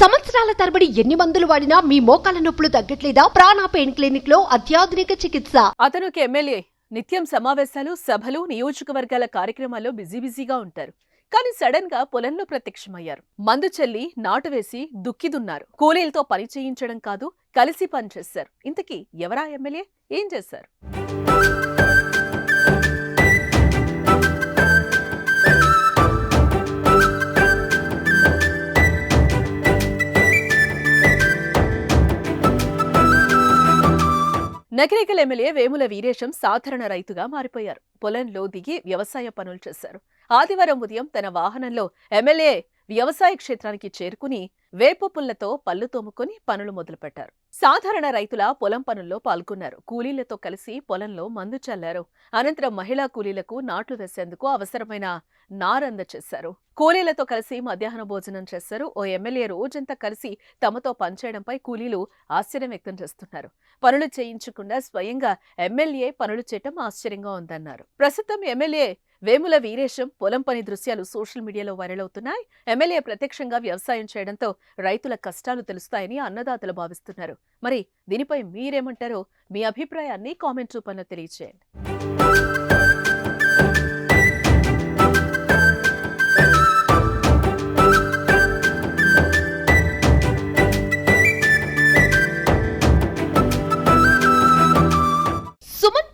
సంవత్సరాల తరబడి ఎన్ని మందులు వాడినా మీ మోకాల నొప్పులు తగ్గట్లేదా? ప్రాణ పెయిన్ క్లినిక్లో అత్యాధునిక చికిత్స. అతను ఎమ్మెల్యే నిత్యం సమావేశాలు సభలు నియోజకవర్గాల కార్యక్రమాల్లో బిజీ బిజీగా ఉంటారు. కానీ సడన్గా పొలంలో ప్రత్యక్షమయ్యారు. మందు చల్లి నాటు వేసి దుక్కిదున్నారు. కూలీలతో పని చేయించడం కాదు కలిసి పనిచేశారు ఇంతకీ ఎవరా ఎమ్మెల్యే? ఏం చేశారు? నకిరేకల్ ఎమ్మెల్యే వేముల వీరేశం సాధారణ రైతుగా మారిపోయారు. పొలంలో దిగి వ్యవసాయ పనులు చేశారు. ఆదివారం ఉదయం తన వాహనంలో ఎమ్మెల్యే వ్యవసాయ క్షేత్రానికి చేరుకుని వేప పుల్లతో పళ్ళు తోముకొని పనులు మొదలుపెట్టారు. సాధారణ రైతుల పొలం పనుల్లో పాల్గొన్నారు. కూలీలతో కలిసి పొలంలో మందు చల్లారు. అనంతరం మహిళా కూలీలకు నాట్లు వేసేందుకు అవసరమైన నారంద చేశారు. కూలీలతో కలిసి మధ్యాహ్న భోజనం చేశారు. ఓ ఎమ్మెల్యే రోజంతా కలిసి తమతో పనిచేయడంపై కూలీలు ఆశ్చర్యం వ్యక్తం చేస్తున్నారు. పనులు చేయించకుండా స్వయంగా ఎమ్మెల్యే పనులు చేయటం ఆశ్చర్యంగా ఉందన్నారు. ప్రస్తుతం ఎమ్మెల్యే వేముల వీరేశం పొలం పని దృశ్యాలు సోషల్ మీడియాలో వైరల్ అవుతున్నాయి. ఎమ్మెల్యే ప్రత్యక్షంగా వ్యవసాయం చేయడంతో రైతుల కష్టాలు తెలుస్తాయని అన్నదాతలు భావిస్తున్నారు. మరి దీనిపై మీరేమంటారో మీ అభిప్రాయాన్ని కామెంట్ రూపంలో తెలియచేయండి.